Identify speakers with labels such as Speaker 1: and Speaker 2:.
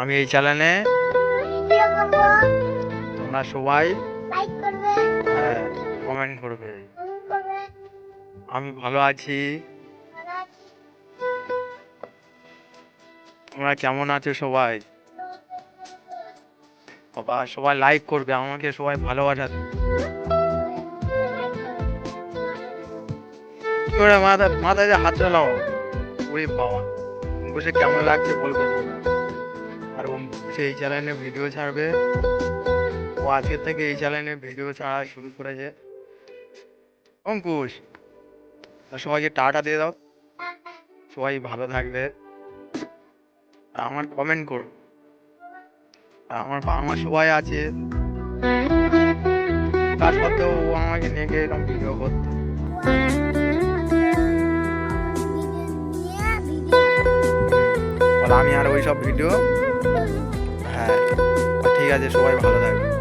Speaker 1: আমি এই চ্যানেলে তোমরা সবাই কমেন্ট করবে। আমি ভালো আছি। তোমরা কেমন আছো সবাই? সবাই লাইক করবে, আমাকে সবাই ভালোবাসা তোমরা মাথা, মাথায় যে হাত চালাও ওরে বাবা। বসে কেমন লাগছে বলবে। আর ও সেই চ্যানেলে ভিডিও ছাড়বে। ও আজকে থেকে এই চ্যানেলে ভিডিও ছাড়া শুরু করেছে। অঙ্কুশ সবাইকে টাটা দিয়ে দাও। সবাই ভালো থাকবে। আর আমার কমেন্ট করো। আমার আমার সবাই আছে। তার সত্ত্বেও ও আমাকে নিয়ে গিয়ে এরকম ভিডিও করতে। বলে আমি আর ওই সব ভিডিও হ্যাঁ ঠিক আছে সবাই ভালো থাকবে।